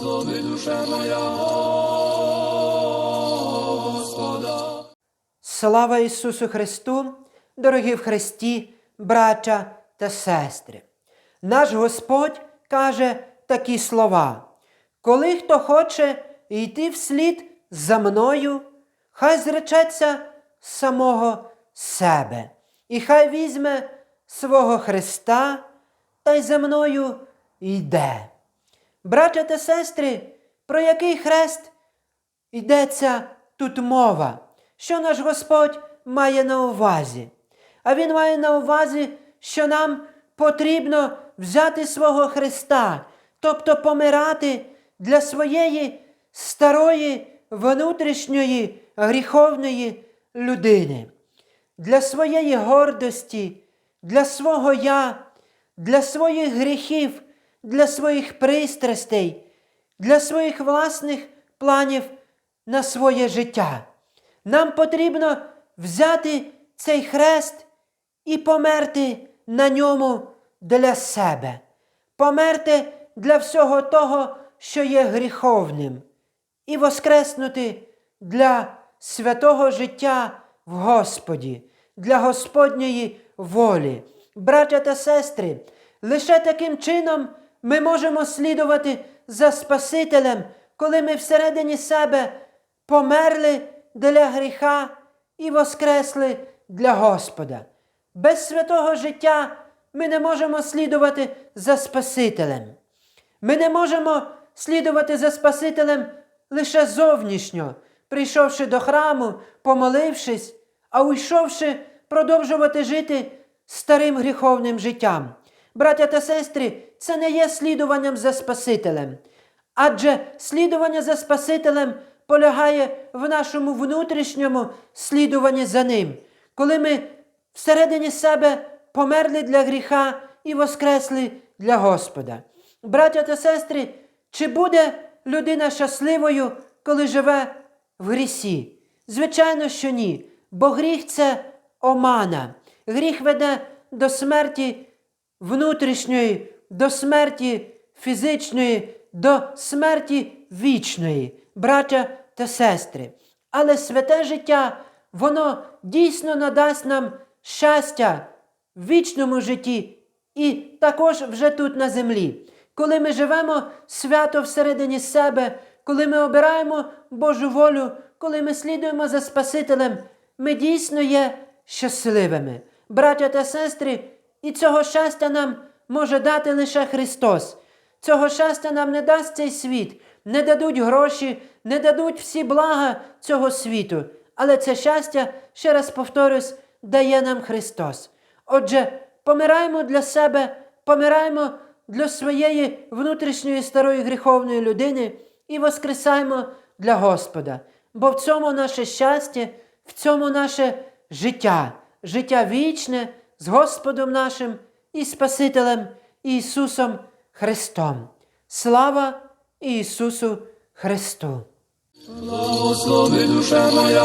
Благослови душа моя Господа. Слава Ісусу Христу, дорогі в Христі, браття та сестри. Наш Господь каже такі слова: Коли хто хоче йти вслід за мною, хай зречеться самого себе, і хай візьме свого Христа та й за мною йде. Браття та сестри, про який хрест йдеться тут мова, що наш Господь має на увазі. А Він має на увазі, що нам потрібно взяти свого Христа, тобто помирати для своєї старої внутрішньої гріховної людини, для своєї гордості, для свого я, для своїх гріхів, для своїх пристрастей, для своїх власних планів на своє життя. Нам потрібно взяти цей хрест і померти на ньому для себе, померти для всього того, що є гріховним, і воскреснути для святого життя в Господі, для Господньої волі. Браття та сестри, лише таким чином ми можемо слідувати за Спасителем, коли ми всередині себе померли для гріха і воскресли для Господа. Без святого життя ми не можемо слідувати за Спасителем. Ми не можемо слідувати за Спасителем лише зовнішньо, прийшовши до храму, помолившись, а уйшовши продовжувати жити старим гріховним життям. Браття та сестри, це не є слідуванням за Спасителем. Адже слідування за Спасителем полягає в нашому внутрішньому слідуванні за Ним, коли ми всередині себе померли для гріха і воскресли для Господа. Браття та сестри, чи буде людина щасливою, коли живе в грісі? Звичайно, що ні. Бо гріх це омана. Гріх веде до смерті внутрішньої, до смерті фізичної, до смерті вічної, браття та сестри. Але святе життя, воно дійсно надасть нам щастя в вічному житті і також вже тут на землі. Коли ми живемо свято всередині себе, коли ми обираємо Божу волю, коли ми слідуємо за Спасителем, ми дійсно є щасливими. Браття та сестри, і цього щастя нам може дати лише Христос. Цього щастя нам не дасть цей світ, не дадуть гроші, не дадуть всі блага цього світу. Але це щастя, ще раз повторюсь, дає нам Христос. Отже, помираємо для себе, помираємо для своєї внутрішньої старої гріховної людини і воскресаємо для Господа. Бо в цьому наше щастя, в цьому наше життя, життя вічне з Господом нашим і Спасителем Ісусом Христом. Слава Ісусу Христу! Благослови душа моя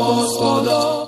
Господа.